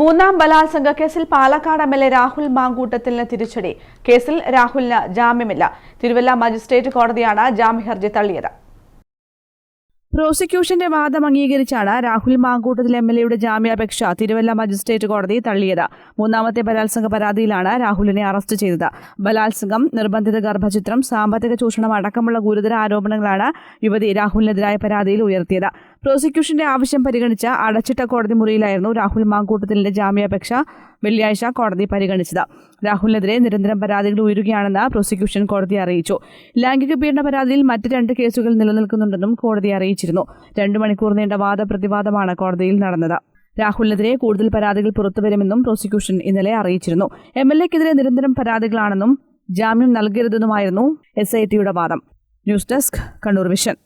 മൂന്നാം ബലാത്സംഗ കേസിൽ Palakkad M L A Rahul മാങ്കൂട്ടത്തിന് തിരിച്ചടി. കേസിൽ രാഹുലിന് ജാമ്യമില്ല. തിരുവല്ല മജിസ്ട്രേറ്റ് കോടതിയാണ് ജാമ്യഹർജി തള്ളിയത്. പ്രോസിക്യൂഷന്റെ വാദം അംഗീകരിച്ചാണ് രാഹുൽ മാങ്കൂട്ടത്തിൽ എം എൽ എയുടെ ജാമ്യാപേക്ഷ തിരുവല്ല മജിസ്ട്രേറ്റ് കോടതി തള്ളിയത്. മൂന്നാമത്തെ ബലാത്സംഗ പരാതിയിലാണ് രാഹുലിനെ അറസ്റ്റ് ചെയ്തത്. ബലാത്സംഗം നിർബന്ധിത ഗർഭചിത്രം സാമ്പത്തിക ചൂഷണം അടക്കമുള്ള ഗുരുതര ആരോപണങ്ങളാണ് യുവതി രാഹുലിനെതിരായ പരാതിയിൽ ഉയർത്തിയത്. പ്രോസിക്യൂഷന്റെ ആവശ്യം പരിഗണിച്ച അടച്ചിട്ട കോടതി മുറിയിലായിരുന്നു രാഹുൽ മാങ്കൂട്ടത്തിലിന്റെ ജാമ്യാപേക്ഷ വെള്ളിയാഴ്ച കോടതി പരിഗണിച്ചത്. രാഹുലിനെതിരെ നിരന്തരം പരാതികൾ ഉയരുകയാണെന്ന് പ്രോസിക്യൂഷൻ കോടതി അറിയിച്ചു. ലൈംഗിക പീഡന പരാതിയിൽ മറ്റ് രണ്ട് കേസുകൾ നിലനിൽക്കുന്നുണ്ടെന്നും കോടതി അറിയിച്ചിരുന്നു. രണ്ടു മണിക്കൂർ നീണ്ട വാദപ്രതിവാദമാണ് കോടതിയിൽ നടന്നത്. രാഹുലിനെതിരെ കൂടുതൽ പരാതികൾ പുറത്തുവരുമെന്നും പ്രോസിക്യൂഷൻ ഇന്നലെ അറിയിച്ചിരുന്നു. എം എൽ എക്കെതിരെ നിരന്തരം പരാതികളാണെന്നും ജാമ്യം നൽകരുതെന്നുമായിരുന്നു എസ് ഐ ടിയുടെ വാദം. News desk Kannur vision